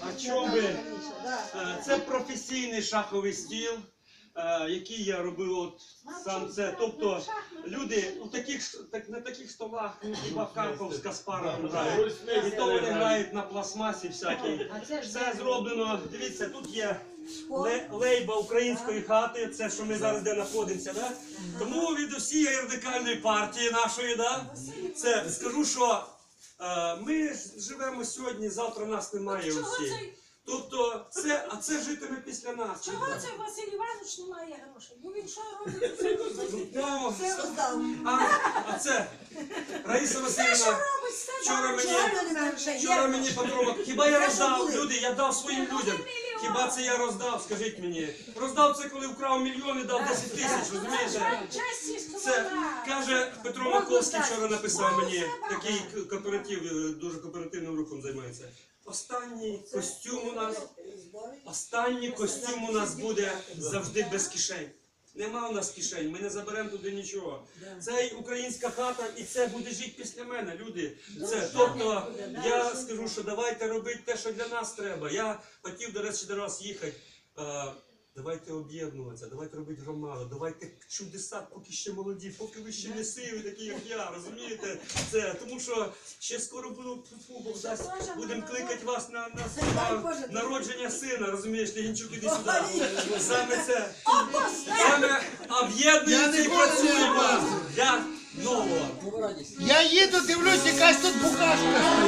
А чому? Е, Це професійний шаховий стіл, е, який я робив от сам це. Тобто люди у таких так, на таких столах, ну хіба Карпов з Каспаровим грають. І то вони грають на пластмасі всякій. Все зроблено. Дивіться, тут є ле- лейба української хати, це що ми зараз де знаходимося. Да? Тому від усієї радикальної партії нашої, да? це скажу, що ми живемо сьогодні, завтра нас немає Чого усіх. це, Тобто, це, а це житиме після нас. чого це Василь Іванович не має грошей? Ну він що робить? Це Ну, Це роздав. а, а це Раїса що Васильівна. робить все? Вчора мені, Чого вчора мені гроші. Хіба я Те, що роздав? були. Люди, я дав своїм людям. Хіба це я роздав? Скажіть мені. Роздав це, коли вкрав мільйони, дав 10 тисяч, розумієте? Це каже Петро Маковський вчора написав мені, такий кооператив, е, дуже кооперативним рухом займається. Останній костюм у нас, останній костюм у нас буде завжди без кишень. Нема у нас кишень, ми не заберемо туди нічого. Це українська хата, і це буде жити після мене, люди. Це тобто я скажу, що давайте робити те, що для нас треба. Я хотів до речі до вас їхати. Давайте об'єднуватися, давайте робити громаду, давайте чудеса, поки ще молоді, поки ви ще не сиві, такі як я, розумієте? Це тому що ще скоро буду дасть, будемо кликати вас на, на, на народження сина, розумієш, Лігінчук, іди сюди. Саме це саме об'єднуємося і працюємо для нового. Я їду, дивлюсь, якась тут букашка.